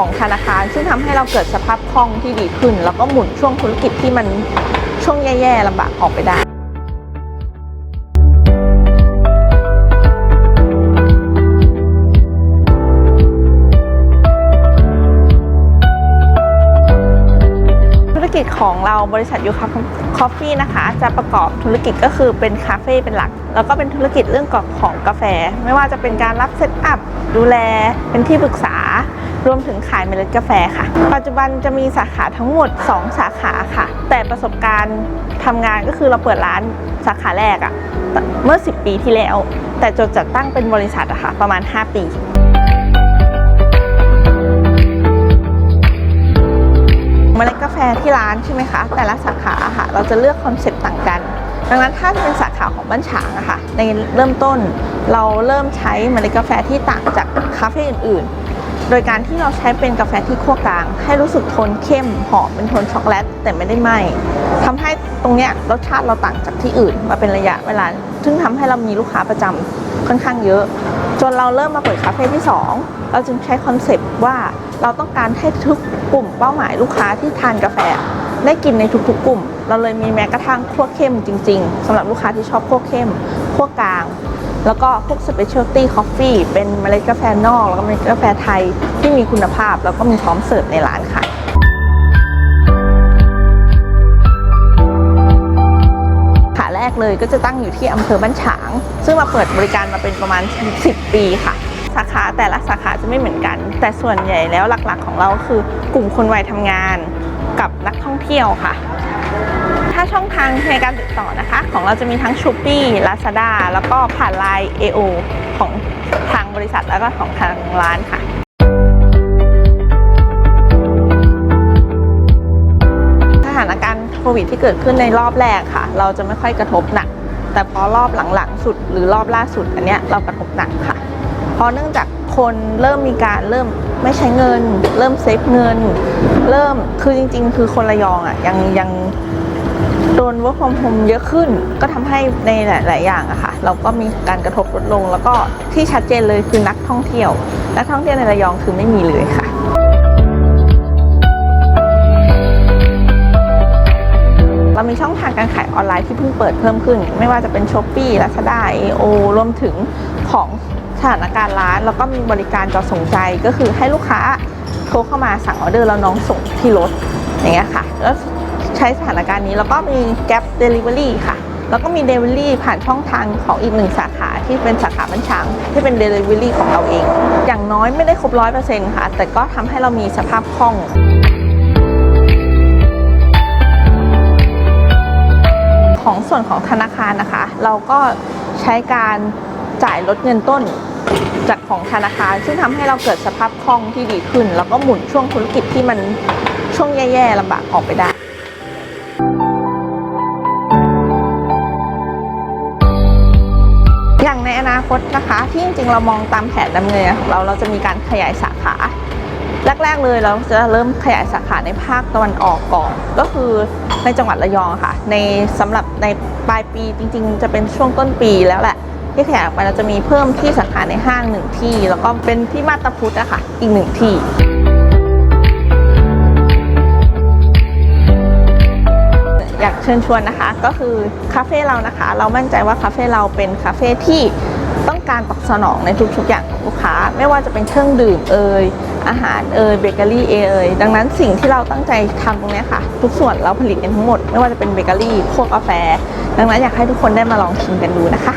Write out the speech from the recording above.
ของธนาคาร ซึ่งทำให้เราเกิดสภาพคล่องที่ดีขึ้น แล้วก็หมุนช่วงธุรกิจที่มันช่วงแย่ๆลำบากออกไปได้ จของเราบริษัทยูคาคอฟฟี่นะคะ จะประกอบธุรกิจก็คือเป็นคาเฟ่เป็นหลัก แล้วก็เป็นธุรกิจเรื่องกอบของกาแฟ ไม่ว่าจะเป็นการรับเซตอัพดูแลเป็นที่ปรึกษารวมถึงขายเมล็ดกาแฟค่ะ ปัจจุบันจะมีสาขาทั้งหมด 2 สาขาค่ะ แต่ประสบการณ์ทำงานก็คือเราเปิดร้านสาขาแรกอะเมื่อ 10 ปีที่แล้ว แต่จดจัดตั้งเป็นบริษัทอะค่ะ ประมาณ 5 ปี เมล็ดกาแฟที่ร้านใช่ไหมคะ แต่ละสาขาค่ะ เราจะเลือกคอนเซ็ปต์ต่างกัน ดังนั้นถ้าจะเป็นสาขาของบ้านฉางอะค่ะในเริ่มต้นเราเริ่มใช้เมล็ดกาแฟที่ต่างจากคาเฟ่อื่นๆ โดยการที่เราใช้เป็นกาแฟที่คั่วกลาง ให้รู้สึกโทนเข้มหอมเป็นโทนช็อกโกแลตแต่ไม่ได้ไหม้ทำให้ตรงเนี้ยรสชาติเราต่างจากที่อื่นมาเป็นระยะเวลา ซึ่งทำให้เรามีลูกค้าประจำค่อนข้างเยอะ จนเราเริ่มมาเปิดคาเฟ่ที่ 2 เราจึงใช้คอนเซปต์ว่าเราต้องการให้ทุกกลุ่มเป้าหมายลูกค้าที่ทานกาแฟ ได้กินในทุกๆกลุ่ม เราเลยมีแม้กระทั่งคั่วเข้มจริง ๆสำหรับลูกค้าที่ชอบคั่วเข้มคั่วกลาง แล้วก็พวก specialty coffee เป็นเมล็ดกาแฟนอก แล้วก็เมล็ดกาแฟไทยที่มีคุณภาพ แล้วก็มีพร้อมเสิร์ฟในร้านค่ะ กเลยก็จะตั้งอยู่ที่อำเภอบ้านฉาง ซึ่งมาเปิดบริการมาเป็นประมาณ 10 ปีค่ะ สาขาแต่ละสาขาจะไม่เหมือนกัน แต่ส่วนใหญ่แล้วหลักๆ ของเราคือกลุ่มคนวัยทำงานกับนักท่องเที่ยวค่ะ ถ้าช่องทางในการติดต่อนะคะ ของเราจะมีทั้ง s h ู p e e Lazada แล้วก็ผ่านไลน์ AO ของทางบริษัทแล้วก็ของทางร้านค่ะ วิดที่เกิดขึ้นในรอบแรกค่ะ เราจะไม่ค่อยกระทบหนัก แต่พอรอบหลังๆสุดหรือรอบล่าสุดอันเนี้ยเรากระทบหนักค่ะ เพราะเนื่องจากคนเริ่มมีการเริ่มไม่ใช้เงิน เริ่มเซฟเงิน เริ่มคือจริง ๆ คือคนระยองอะยังยังโดน work from home เยอะขึ้น ก็ทำให้ในหลาย ๆ อย่างอะค่ะ เราก็มีการกระทบลดลง แล้วก็ที่ชัดเจนเลยคือนักท่องเที่ยว นักท่องเที่ยวในระยองคือไม่มีเลยค่ะ เรามีช่องทางการขายออนไลน์ที่เพิ่งเปิดเพิ่มขึ้น ไม่ว่าจะเป็น s h อ p e e Lazada AO รวมถึงของสถานการณ์ร้าน แล้วก็มีบริการจอส่งใจก็คือให้ลูกค้าโทรเข้ามาสั่งออเดอร์แล้วน้องส่งที่รถอย่างเงี้ยค่ะ แล้วใช้สถานการณ์นี้แล้วก็มี Gap Delivery ค่ะ แล้วก็มี Delivery ผ่านช่องทางของอีกหนึ่งสาขาที่เป็นสาขาบัญชางที่เป็น Delivery ของเราเอง อย่างน้อยไม่ได้ครบร้อยเปอร์เซ็นต์ค่ะ แต่ก็ทำให้เรามีสภาพคล่อง ของส่วนของธนาคารนะคะ เราก็ใช้การจ่ายลดเงินต้นจากของธนาคาร ซึ่งทำให้เราเกิดสภาพคล่องที่ดีขึ้น แล้วก็หมุนช่วงธุรกิจที่มันช่วงแย่ๆลำบากออกไปได้อย่างในอนาคตนะคะ ที่จริงๆเรามองตามแผนดำเนินของเราเราจะมีการขยายสาขา แรก ๆ เลยเราจะเริ่มขยายสาขาในภาคตะวันออกก่อน ก็คือในจังหวัดระยองค่ะ ในสำหรับในปลายปีจริง ๆ จะเป็นช่วงต้นปีแล้วแหละ ที่ขยายออกไปเราจะมีเพิ่มที่สาขาในห้างหนึ่งที่ แล้วก็เป็นที่มาตาพุทธอะค่ะอีกหนึ่งที่อยากเชิญชวนนะคะก็คือคาเฟ่เรานะคะ เรามั่นใจว่าคาเฟ่เราเป็นคาเฟ่ที่ การตอบสนองในทุกๆอย่างของลูกค้า ไม่ว่าจะเป็นเครื่องดื่มเอ่ยอาหารเอ่ยเบเกอรี่เอ่ยดังนั้นสิ่งที่เราตั้งใจทำตรงนี้ค่ะ ทุกส่วนเราผลิตกันทั้งหมด ไม่ว่าจะเป็นเบเกอรี่พวกกาแฟ ดังนั้นอยากให้ทุกคนได้มาลองชิมกันดูนะคะ